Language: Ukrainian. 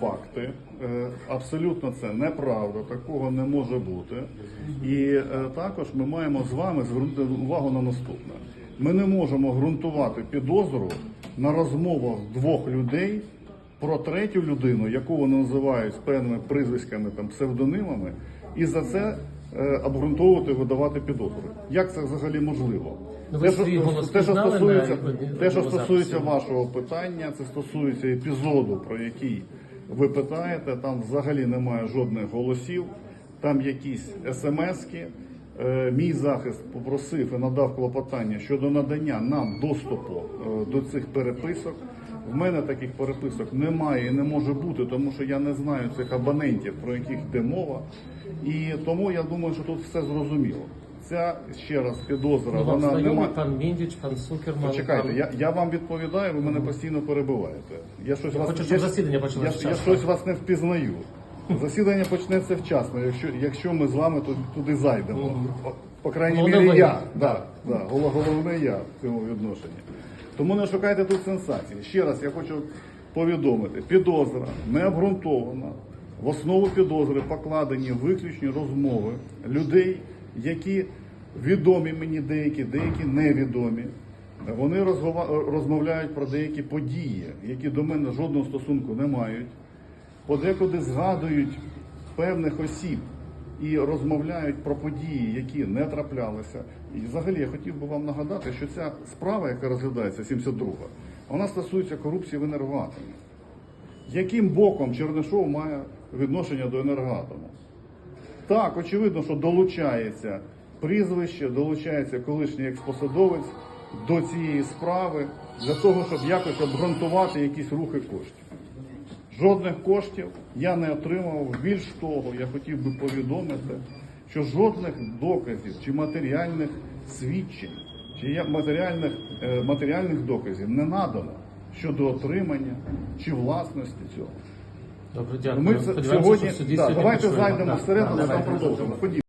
Факти Е, абсолютно це неправда, такого не може бути. І е, також ми маємо з вами звернути увагу на наступне: ми не можемо ґрунтувати підозру на розмовах двох людей про третю людину, яку вони називають з певними прізвиськами там псевдонимами, і за це е, обґрунтовувати, видавати підозри. Як це взагалі можливо? Ну, Те, що, те, що стосується, те, що стосується вашого питання, це стосується епізоду, про який ви питаєте. Там взагалі немає жодних голосів, там якісь смски. Е, Мій захист попросив і надав клопотання щодо надання нам доступу е, до цих переписок. В мене таких переписок немає і не може бути, тому що я не знаю цих абонентів, про яких йде мова. І тому я думаю, що тут все зрозуміло. Ця ще раз підозра, Ну, вона знайомі немає. пан Міндіч, пан Сукерман. Почекайте, пан... я, я вам відповідаю, ви мене постійно перебиваєте. Я щось Я вас хочу, щоб я, засідання почалося я, я щось вас не впізнаю. Засідання почнеться вчасно, якщо, якщо ми з вами туди, туди зайдемо. По, по крайній Головне мірі я. Да, да, голо- головне я в цьому відношенні. Тому не шукайте тут сенсації. Ще раз я хочу повідомити: підозра не обґрунтована. В основу підозри покладені виключні розмови людей, які відомі мені деякі, деякі невідомі. Вони розмовляють про деякі події, які до мене жодного стосунку не мають. Подекуди згадують певних осіб і розмовляють про події, які не траплялися. І взагалі я хотів би вам нагадати, що ця справа, яка розглядається, 72-га, вона стосується корупції в енергоатомі. Яким боком Чернишов має відношення до енергоатому? Так, очевидно, що долучається прізвище, долучається колишній експосадовець до цієї справи для того, щоб якось обґрунтувати якісь рухи коштів. Жодних коштів я не отримав. Більш того, я хотів би повідомити, що жодних доказів чи матеріальних свідчень, чи матеріальних, е, матеріальних доказів не надано щодо отримання чи власності цього. Добре, Ну, дякую. Ми Сподіваємося, сьогодні що в суді да, сьогодні давайте почуємо. зайдемо всередину, да, там продовжимо. Ходімо.